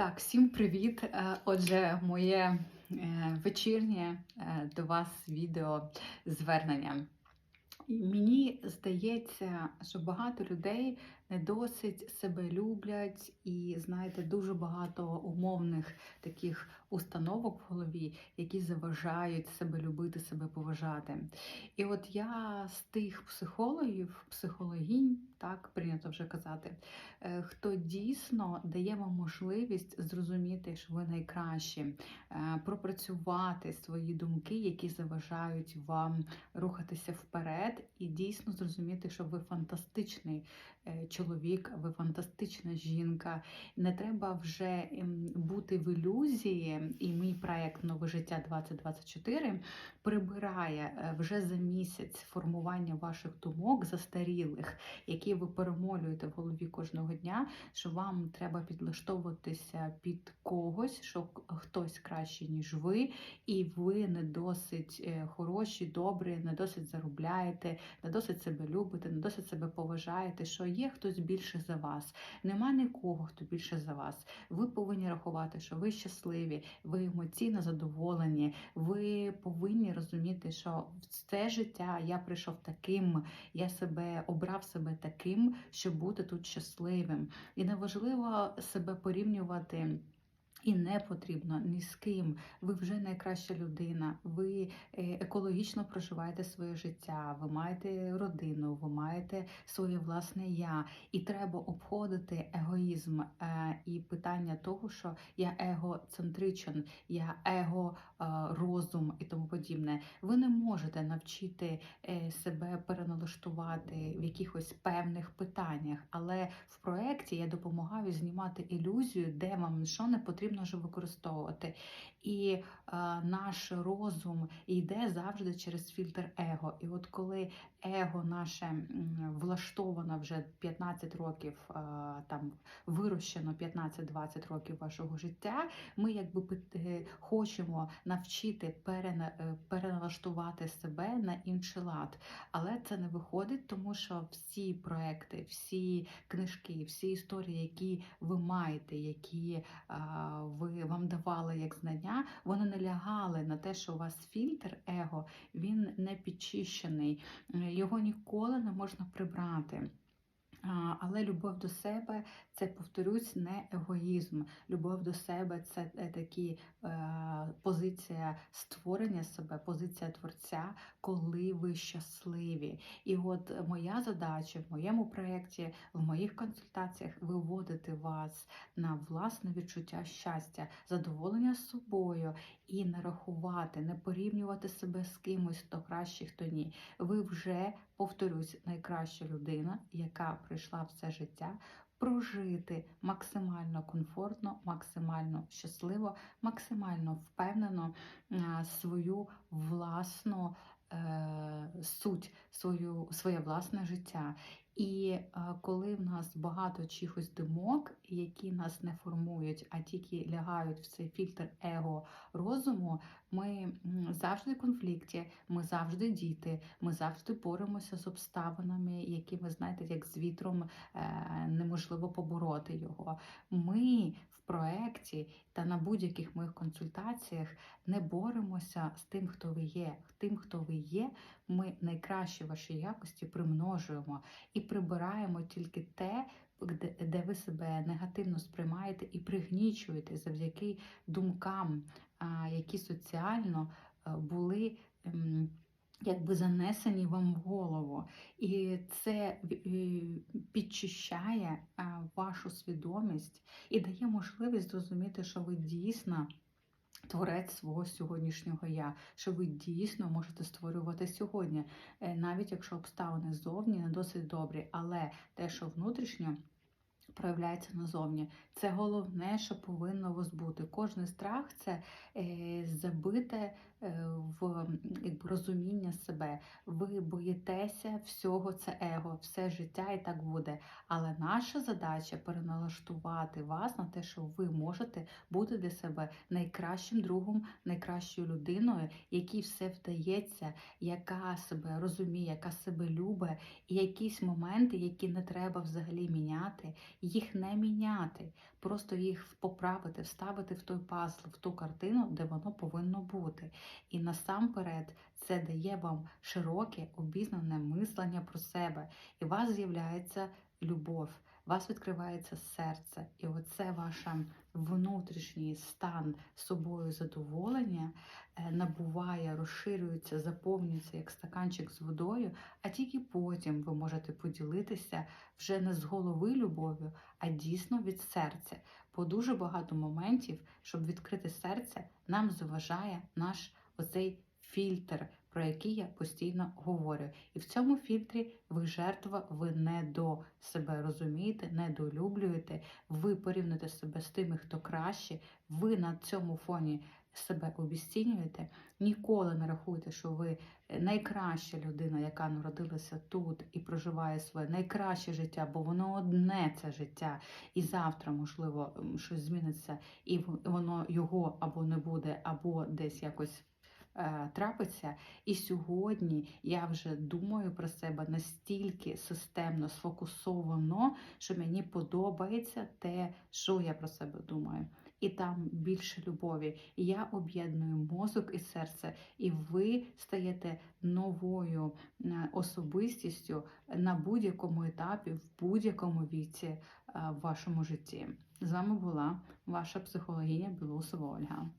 Так, всім привіт! Е, Отже, моє е, вечірнє е, до вас відео звернення. Мені здається, що багато людей не досить себе люблять, і знаєте, дуже багато умовних таких установок в голові, які заважають себе любити, себе поважати. І от я з тих психологів, психологінь, так прийнято вже казати, е, хто дійсно дає вам можливість зрозуміти, що ви найкращі, е, пропрацювати свої думки, які заважають вам рухатися вперед, і дійсно зрозуміти, що ви фантастичний е, чоловік, ви фантастична жінка. Не треба вже ем, бути в ілюзії, і мій проект Нове життя 2024 прибирає е, вже за місяць формування ваших думок застарілих, які ви перемолюєте в голові кожного дня, що вам треба підлаштовуватися під когось, що хтось краще, ніж ви, і ви не досить е, хороші, добрі, не досить заробляєте, не досить себе любите, не досить себе поважаєте, що є хтось більше за вас. Нема нікого, хто більше за вас. Ви повинні рахувати, що ви щасливі, ви емоційно задоволені, ви повинні розуміти, що в це життя я прийшов таким, я себе обрав себе таким, щоб бути тут щасливим. І неважливо себе порівнювати. І не потрібно ні з ким. Ви вже найкраща людина, ви е, екологічно проживаєте своє життя, ви маєте родину, ви маєте своє власне я. І треба обходити егоїзм е, і питання того, що я егоцентричен, я его е, розум і тому подібне. Ви не можете навчити себе переналаштувати в якихось певних питаннях, але в проєкті я допомагаю знімати ілюзію, де вам що не потрібно вже використовувати. І е, наш розум йде завжди через фільтр его. І от коли его наше влаштовано вже 15 років, е, там вирощено 15-20 років вашого життя, ми якби е, хочемо навчити е, переналаштувати себе на інший лад. Але це не виходить, тому що всі проекти, всі книжки, всі історії, які ви маєте, які а, ви вам давали як знання, вони не лягали на те, що у вас фільтр его він не підчищений, Е, його ніколи не можна прибрати. Але любов до себе це, повторюсь, не егоїзм. Любов до себе це е, такі е, позиція створення себе, позиція творця, коли ви щасливі. І от моя задача в моєму проєкті, в моїх консультаціях виводити вас на власне відчуття щастя, задоволення собою і не рахувати, не порівнювати себе з кимось, хто краще, хто ні. Ви вже, повторюсь, найкраща людина, яка прийшла все життя. Прожити максимально комфортно, максимально щасливо, максимально впевнено свою власну е, суть, свою, своє власне життя. І е, коли в нас багато чихось думок, які нас не формують, а тільки лягають в цей фільтр его розуму, ми завжди в конфлікті, ми завжди діти, ми завжди боремося з обставинами, які ви знаєте, як з вітром е, неможливо побороти його. Ми в проєкті та на будь-яких моїх консультаціях не боремося з тим, хто ви є. Тим, хто ви є, ми найкращі ваші якості примножуємо і прибираємо тільки те, де, ви себе негативно сприймаєте і пригнічуєте завдяки думкам, які соціально е, були. ем, Якби занесені вам в голову, і це е, підчищає вашу свідомість і дає можливість зрозуміти, що ви дійсно творець свого сьогоднішнього я, що ви дійсно можете створювати сьогодні, Е, навіть якщо обставини ззовні не досить добрі, але те, що внутрішньо. Проявляється назовні. Це головне, що повинно вас бути. Кожний страх це е, забите е, в розуміння себе. Ви боїтеся всього, це его, все життя і так буде. Але наша задача переналаштувати вас на те, що ви можете бути для себе найкращим другом, найкращою людиною, якій все вдається, яка себе розуміє, яка себе любить, і якісь моменти, які не треба взагалі міняти, їх не міняти, просто їх поправити, вставити в той пазл, в ту картину, де воно повинно бути. І насамперед це дає вам широке обізнане мислення про себе, і у вас з'являється любов, у вас відкривається серце, і оце ваш внутрішній стан собою задоволення набуває, розширюється, заповнюється як стаканчик з водою, а тільки потім ви можете поділитися вже не з голови любов'ю, а дійсно від серця. Бо дуже багато моментів, щоб відкрити серце, нам заважає наш оцей фільтр, про який я постійно говорю. І в цьому фільтрі ви жертва, ви не до себе розумієте, недолюблюєте, ви порівнюєте себе з тими, хто краще, ви на цьому фоні себе обіцінюєте. Ніколи не рахуйте, що ви найкраща людина, яка народилася тут і проживає своє найкраще життя, бо воно одне це життя. І завтра, можливо, щось зміниться, і воно його або не буде, або десь якось. е, Трапиться, і сьогодні я вже думаю про себе настільки системно, сфокусовано, що мені подобається те, що я про себе думаю. І там більше любові. Я об'єдную мозок і серце, і ви стаєте новою е, особистістю на будь-якому етапі, в будь-якому віці е, в вашому житті. З вами була ваша психологиня Білусова Ольга.